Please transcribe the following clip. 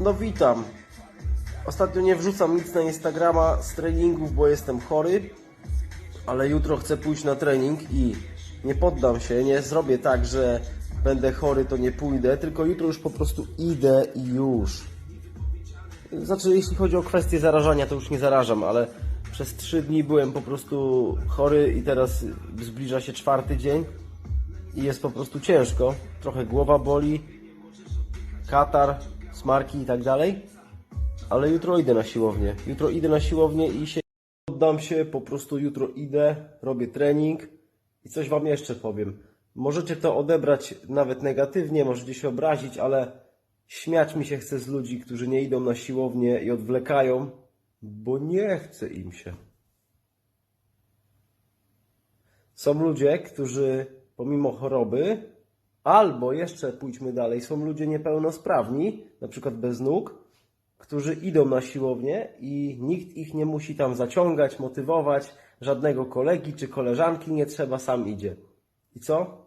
No witam. Ostatnio nie wrzucam nic na Instagrama z treningów, bo jestem chory, ale jutro chcę pójść na trening i nie poddam się, nie zrobię tak, że będę chory, to nie pójdę, tylko jutro już po prostu idę i już. Znaczy, jeśli chodzi o kwestię zarażania, to już nie zarażam, ale przez trzy dni byłem po prostu chory i teraz zbliża się czwarty dzień i jest po prostu ciężko. Trochę głowa boli, katar, smarki i tak dalej. Ale jutro idę na siłownię. Jutro idę na siłownię i się poddam się, po prostu jutro idę, robię trening i coś wam jeszcze powiem. Możecie to odebrać nawet negatywnie, możecie się obrazić, ale śmiać mi się chce z ludzi, którzy nie idą na siłownię i odwlekają, bo nie chce im się. Są ludzie, którzy pomimo choroby, albo jeszcze pójdźmy dalej, są ludzie niepełnosprawni, na przykład bez nóg, którzy idą na siłownię i nikt ich nie musi tam zaciągać, motywować, żadnego kolegi czy koleżanki nie trzeba, sam idzie. I co?